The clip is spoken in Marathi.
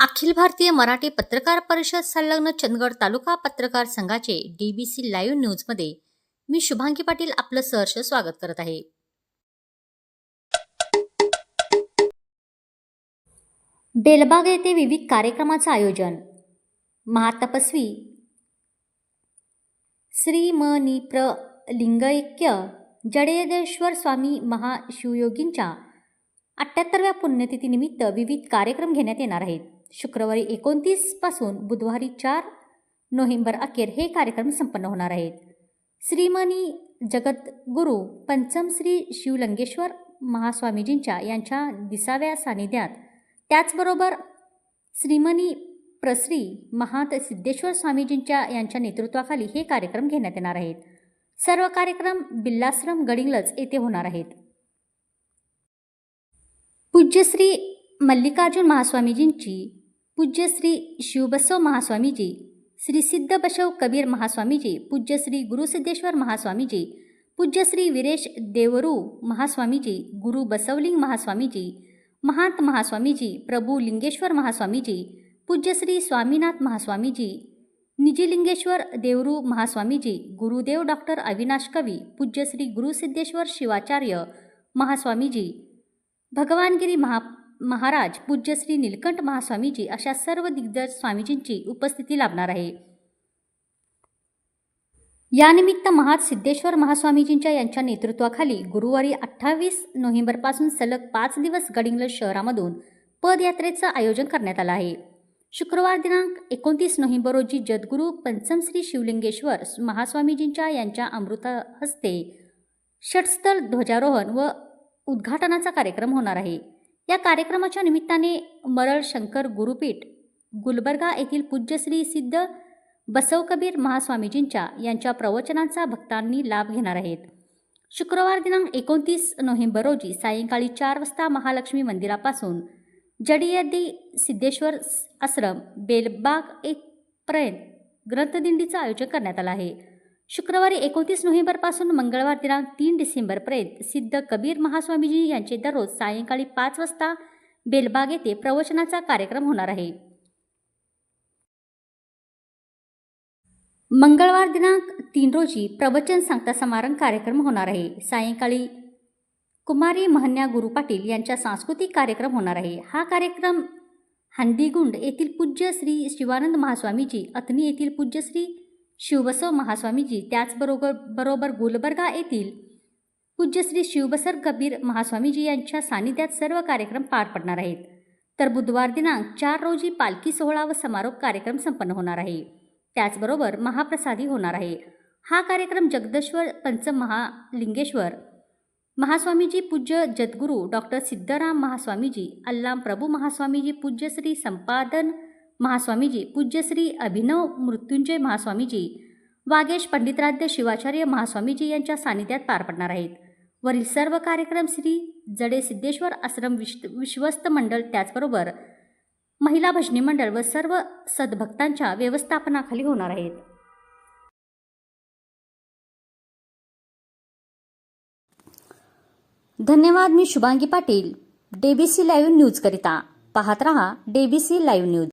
अखिल भारतीय मराठी पत्रकार परिषद संलग्न चंदगड तालुका पत्रकार संघाचे डीबीसी लाईव्ह न्यूजमध्ये मी शुभांगी पाटील आपलं सहर्ष स्वागत करत आहे. बेलबाग येथे विविध कार्यक्रमाचं आयोजन. महातपस्वी. श्रीमनिप्र लिंगैक्य जडेदेश्वर स्वामी महाशिवयोगींच्या अठ्ठ्याहत्तरव्या पुण्यतिथीनिमित्त विविध कार्यक्रम घेण्यात येणार आहेत. शुक्रवारी एकोणतीसपासून बुधवारी चार नोव्हेंबर अखेर हे कार्यक्रम संपन्न होणार आहेत. श्रीमनी जगद्गुरू पंचम श्री शिवलंगेश्वर महास्वामीजींच्या यांच्या दिसाव्या सानिध्यात त्याचबरोबर श्रीमनी प्रश्री महात सिद्धेश्वर स्वामीजींच्या यांच्या नेतृत्वाखाली हे कार्यक्रम घेण्यात येणार आहेत. सर्व कार्यक्रम बिल्लाश्रम गडिंगलच येथे होणार आहेत. पूज्यश्री मल्लिकार्जुन महास्वामीजींची पूज्य श्री शिवबसव महास्वामीजी श्री सिद्ध बसव कबीर महास्वामीजी पूज्य श्री गुरुसिद्धेश्वर महास्वामीजी पूज्य श्री वीरेश देवरू महास्वामीजी गुरु बसवलिंग महास्वामीजी महांत महास्वामीजी प्रभू लिंगेश्वर महास्वामीजी पूज्य श्री स्वामीनाथ महास्वामीजी निजीलिंगेश्वर देवरू महास्वामीजी गुरुदेव डॉक्टर अविनाश कवी पूज्य श्री गुरुसिद्धेश्वर शिवाचार्य महास्वामीजी भगवानगिरी महा महाराज पूज्य श्री निलकंठ महास्वामीजी अशा सर्व दिग्गज स्वामीजींची उपस्थिती लाभणार आहे. यानिमित्त महात सिद्धेश्वर महास्वामीजींच्या यांच्या नेतृत्वाखाली गुरुवारी अठ्ठावीस नोव्हेंबरपासून सलग पाच दिवस गडिंग्लज शहरामधून पदयात्रेचं आयोजन करण्यात आलं आहे. शुक्रवार दिनांक एकोणतीस नोव्हेंबर रोजी जद्गुरू पंचमश्री शिवलिंगेश्वर महास्वामीजींच्या यांच्या अमृता हस्ते षटस्थल ध्वजारोहण व उद्घाटनाचा कार्यक्रम होणार आहे. या कार्यक्रमाच्या निमित्ताने मरळ शंकर गुरुपीठ गुलबर्गा येथील पूज्यश्री सिद्ध बसवकबीर महास्वामीजींच्या यांच्या प्रवचनांचा भक्तांनी लाभ घेणार आहेत. शुक्रवार दिनांक एकोणतीस नोव्हेंबर रोजी सायंकाळी चार वाजता महालक्ष्मी मंदिरापासून जडियद्दी सिद्धेश्वर आश्रम बेलबाग पर्यंत ग्रंथदिंडीचं आयोजन करण्यात आलं आहे. शुक्रवारी एकोणतीस नोव्हेंबरपासून मंगळवार दिनांक तीन डिसेंबरपर्यंत सिद्ध कबीर महास्वामीजी यांचे दररोज सायंकाळी पाच वाजता बेलबाग येथे प्रवचनाचा कार्यक्रम होणार आहे. मंगळवार दिनांक तीन रोजी प्रवचन सांगता समारंभ कार्यक्रम होणार आहे. सायंकाळी कुमारी महन्या गुरु पाटील यांचा सांस्कृतिक कार्यक्रम होणार आहे. हा कार्यक्रम हंदीगुंड येथील पूज्य श्री शिवानंद महास्वामीजी अथनी येथील पूज्य श्री शिवबसव महास्वामीजी त्याचबरोबर बरोबर गुलबर्गा येथील पूज्यश्री शिवबसर कबीर महास्वामीजी यांच्या सानिध्यात सर्व कार्यक्रम पार पडणार आहेत. तर बुधवार दिनांक चार रोजी पालखी सोहळा व समारोप कार्यक्रम संपन्न होणार आहे. त्याचबरोबर महाप्रसादी होणार आहे. हा कार्यक्रम जगदेश्वर पंचमहालिंगेश्वर महास्वामीजी पूज्य जदगुरू डॉक्टर सिद्धराम महास्वामीजी अल्लाम प्रभू महास्वामीजी पूज्यश्री संपादन महास्वामीजी पूज्यश्री अभिनव मृत्युंजय महास्वामीजी वागेश पंडितराध्य शिवाचार्य महास्वामीजी यांच्या सानिध्यात पार पडणार आहेत. वरील सर्व कार्यक्रम श्री जडे सिद्धेश्वर आश्रम विश विश्वस्त मंडळ त्याचबरोबर महिला भजनी मंडळ व सर्व सद्भक्तांच्या व्यवस्थापनाखाली होणार आहेत. धन्यवाद मी शुभांगी पाटील डेबीसी लाईव्ह न्यूजकरिता. पाहत रहा डेबीसी लाईव्ह न्यूज.